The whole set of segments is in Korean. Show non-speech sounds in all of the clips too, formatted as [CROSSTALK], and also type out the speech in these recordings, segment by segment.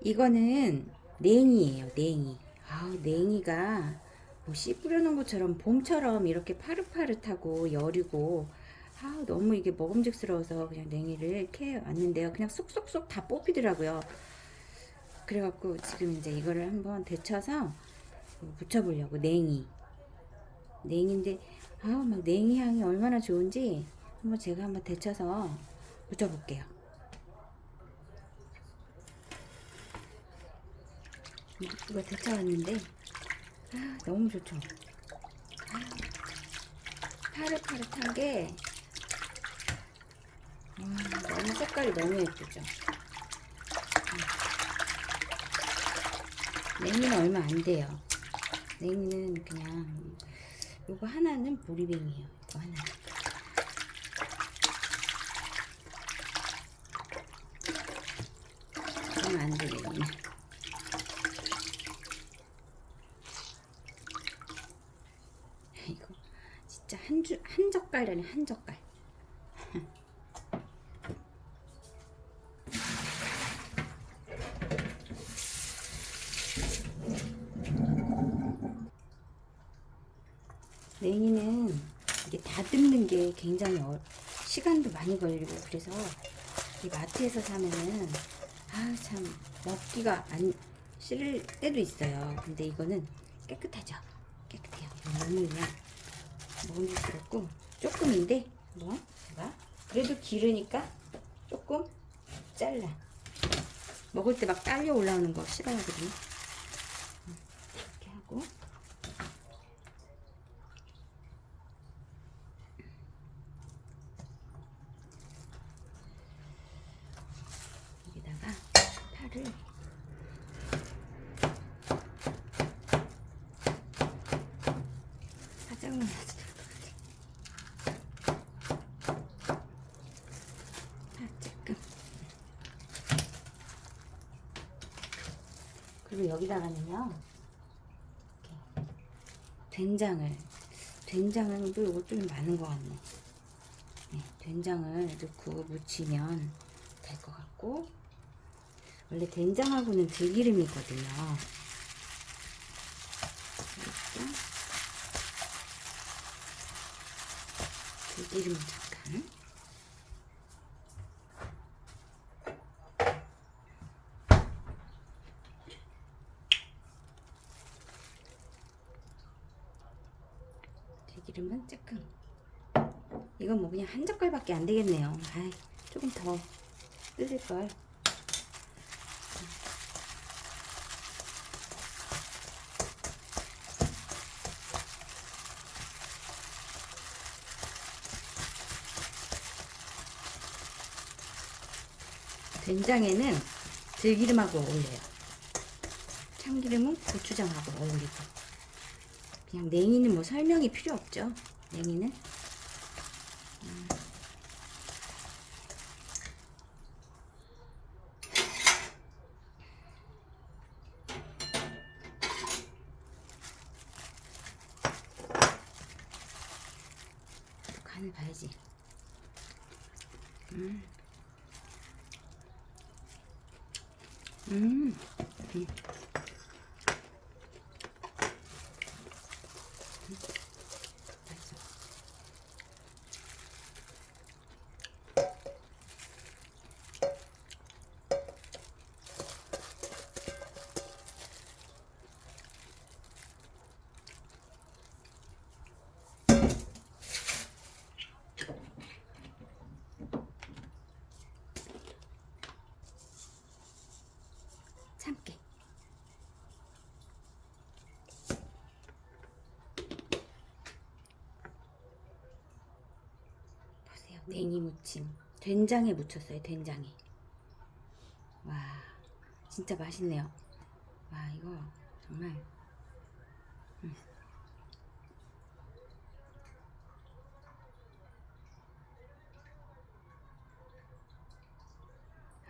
이거는 냉이에요, 냉이. 아, 냉이가 뭐 씨 뿌려놓은 것처럼 봄처럼 이렇게 파릇파릇하고 여리고 아, 너무 이게 먹음직스러워서 그냥 냉이를 캐 왔는데요. 그냥 쏙쏙쏙 다 뽑히더라고요. 그래갖고 지금 이제 이거를 한번 데쳐서 붙여보려고 냉이. 냉인데 아우 막 냉이 향이 얼마나 좋은지 한번 제가 한번 데쳐서 붙여볼게요. 이거 데쳐왔는데 아, 너무 좋죠. 아, 파릇파릇한 게 와, 너무 색깔이 너무 예쁘죠. 음. 냉이는 얼마 안 돼요. 냉이는 그냥 요거 하나는 보리뱅이에요. 이거 하나. 얼마 안 돼, 냉이는. 이거 진짜 한줄한 젓갈이라니 한 젓갈. [LAUGHS] 냉이는 이게 다듬는 게 굉장히 어, 시간도 많이 걸리고 그래서 이 마트에서 사면은 아 참 먹기가 안 싫을 때도 있어요. 근데 이거는 깨끗하죠. 깨끗해요. 너무 그냥 먹음직스럽고 조금인데 뭐 제가 그래도 기르니까 조금 잘라. 먹을 때 막 딸려 올라오는 거 싫어하거든요. 음, 이렇게 하고. 여기다가 파를 그리고 여기다가는요 이렇게 된장을 된장은 또 이거 좀 많은 것 같네 네, 된장을 넣고 무치면 될 것 같고 원래 된장하고는 들기름이거든요. 이렇게 들기름 잠깐. 들기름은 조금. 이건 뭐 그냥 한 젓갈밖에 안 되겠네요. 아이, 조금 더 뜯을 걸. 된장에는 들기름하고 어울려요. 참기름은 고추장하고 어울리고. 그냥 냉이는 뭐 설명이 필요 없죠. 냉이는. 음. 또 간을 봐야지. 음. 음. 음. 맛있어. 참깨. 보세요. 냉이 무침. 된장에 묻혔어요. 된장에. 와, 진짜 맛있네요. 와, 이거 정말. 음.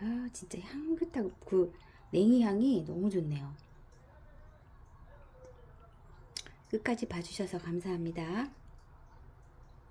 아, 진짜 향긋하고 그 냉이 향이 너무 좋네요. 끝까지 봐주셔서 감사합니다.